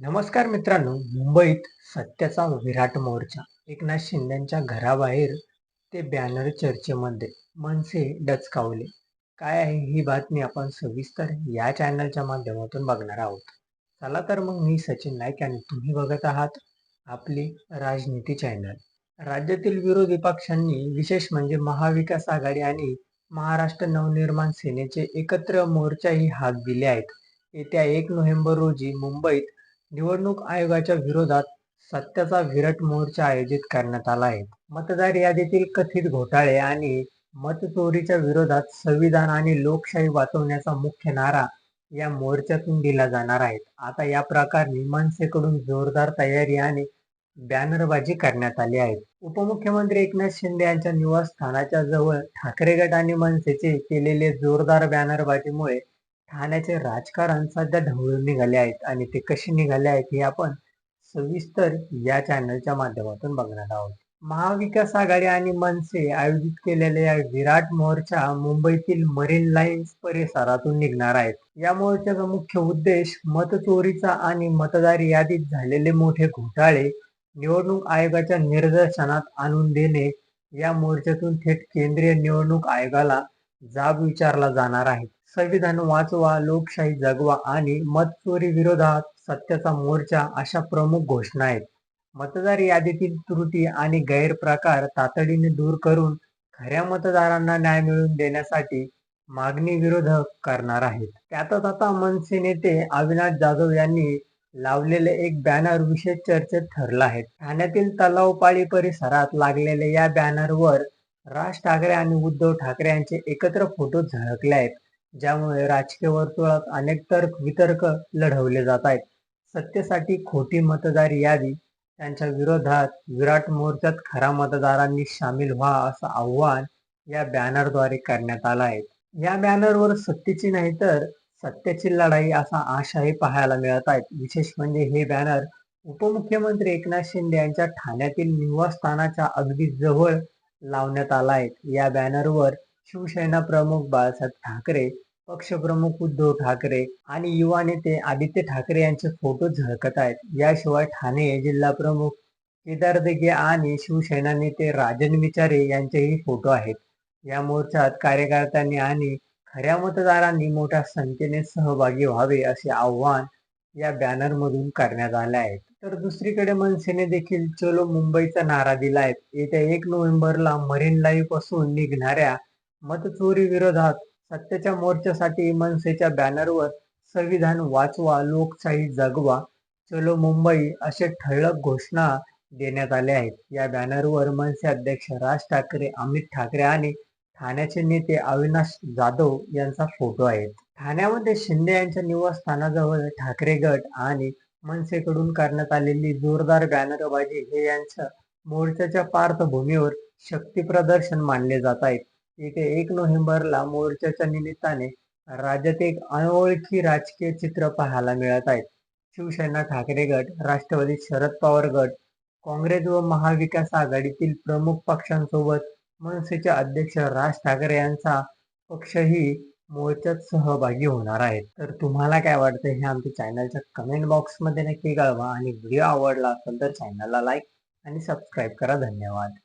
नमस्कार मित्रांनो मुंबईत सत्याचा विराट मोर्चा. एकनाथ शिंदेच्या घराबाहेर ते बॅनर चर्चेमध्ये मनसे डचकावले. काय आहे ही बातमी आपण सविस्तर या चॅनलच्या माध्यमातून बघणार आहोत. चला तर मग मी सचिन नाईक आणि तुम्ही बघत आहात आपली राजनीती चॅनल राज्यातील विरोधी पक्षांनी विशेष म्हणजे महाविकास आघाडी आणि महाराष्ट्र नवनिर्माण सेनेचे एकत्र मोर्चाही हात दिले आहेत. येत्या एक नोव्हेंबर रोजी मुंबईत निवडणूक आयोगाच्या विरोधात सत्याचा विरट मोर्चा आयोजित करण्यात आला आहे. मतदार यादीतील कथित घोटाळे आणि मतचोरीच्या विरोधात संविधान आणि लोकशाही वाचवण्याचा मुख्य नारा या मोर्चातून दिला जाणार आहे. आता या प्रकारे मनसेकडून जोरदार तयारी आणि बॅनरबाजी करण्यात आली आहे. उपमुख्यमंत्री एकनाथ शिंदे यांच्या निवासस्थानाच्या जवळ ठाकरे गट आणि मनसेचे केलेले जोरदार बॅनरबाजीमुळे ठाण्याचे राजकारण सध्या ढवळून निघाले आहेत आणि ते कसे निघाले आहेत हे आपण सविस्तर या चॅनलच्या माध्यमातून बघणार आहोत. महाविकास आघाडी आणि मनसे आयोजित केलेल्या या विराट मोर्चा मुंबईतील मरीन लाईन्स परिसरातून निघणार आहेत. या मोर्चाचा मुख्य उद्देश मतचोरीचा आणि मतदार यादीत झालेले मोठे घोटाळे निवडणूक आयोगाच्या निदर्शनात आणून देणे या मोर्चातून थेट केंद्रीय निवडणूक आयोगाला जाब विचारला जाणार आहे. संविधान वाचवा लोकशाही जगवा आणि मतचोरी विरोधात सत्याचा मोर्चा अशा प्रमुख घोषणा आहेत. मतदार यादीतील त्रुटी आणि गैरप्रकार तातडीने दूर करून खऱ्या मतदारांना न्याय मिळवून देण्यासाठी मागणी विरोधक करणार आहेत. त्यातच आता मनसे नेते अविनाश जाधव यांनी लावलेले एक बॅनर विशेष चर्चेत ठरलं आहे. ठाण्यातील तलावपाळी परिसरात लागलेल्या या बॅनरवर राज ठाकरे आणि उद्धव ठाकरे यांचे एकत्र फोटो झळकले आहेत. ज्यामुळे राजकीय वर्तुळात अनेक तर्क वितर्क लढवले जात आहेत. सत्तेसाठी खोटी मतदार यादी त्यांच्या विरोधात विराट मोर्चात खरा मतदारांनी सामील व्हा असं आव्हान या बॅनरद्वारे करण्यात आलं आहे. या बॅनरवर सत्तेची नाही तर सत्याची लढाई असा आशाही पाहायला मिळत आहेत. विशेष म्हणजे हे बॅनर उपमुख्यमंत्री एकनाथ शिंदे यांच्या ठाण्यातील निवासस्थानाच्या अगदी जवळ लावण्यात आला आहे. या बॅनरवर शिवसेना प्रमुख बाळासाहेब ठाकरे पक्षप्रमुख उद्धव ठाकरे आणि युवा नेते आदित्य ठाकरे यांचे फोटो झळकत आहेत. याशिवाय ठाणे जिल्हा प्रमुख केदार दिगे आणि शिवसेना नेते राजन विचारे यांचेही फोटो आहेत. या मोर्चात कार्यकर्त्यांनी आणि खऱ्या मतदारांनी मोठ्या संख्येने सहभागी व्हावे असे आव्हान या बॅनर मधून करण्यात आले आहे तर दुसरीकडे मनसेने देखील चलो मुंबईचा नारा दिला आहे येत्या एक नोव्हेंबरला मरीन लाईव्हपासून निघणाऱ्या मतचोरी विरोधात सत्तेच्या मोर्चासाठी मनसेच्या बॅनरवर संविधान वाचवा लोकशाही जगवा चलो मुंबई असे ठळक घोषणा देण्यात आले आहेत. या बॅनरवर मनसे अध्यक्ष राज ठाकरे अमित ठाकरे आणि ठाण्याचे नेते अविनाश जाधव यांचा फोटो आहे. ठाण्यामध्ये शिंदे यांच्या निवासस्थानाजवळ ठाकरे गट आणि मनसेकडून करण्यात आलेली जोरदार बॅनरबाजी हे यांच्या मोर्चाच्या पार्श्वभूमीवर शक्ती प्रदर्शन मानले जात आहेत येथे एक नोव्हेंबरला मोर्चाच्या निमित्ताने राज्यात एक अनोळखी राजकीय चित्र पाहायला मिळत आहे. शिवसेना ठाकरे गट राष्ट्रवादी शरद पवार गट काँग्रेस व महाविकास आघाडीतील प्रमुख पक्षांसोबत मनसेचे अध्यक्ष राज ठाकरे यांचा पक्षही मोर्चात सहभागी होणार आहे. तर तुम्हाला काय वाटतं हे आमच्या चॅनलच्या कमेंट बॉक्समध्ये नक्की कळवा आणि व्हिडिओ आवडला असेल तर चॅनलला लाईक आणि सबस्क्राईब करा. धन्यवाद.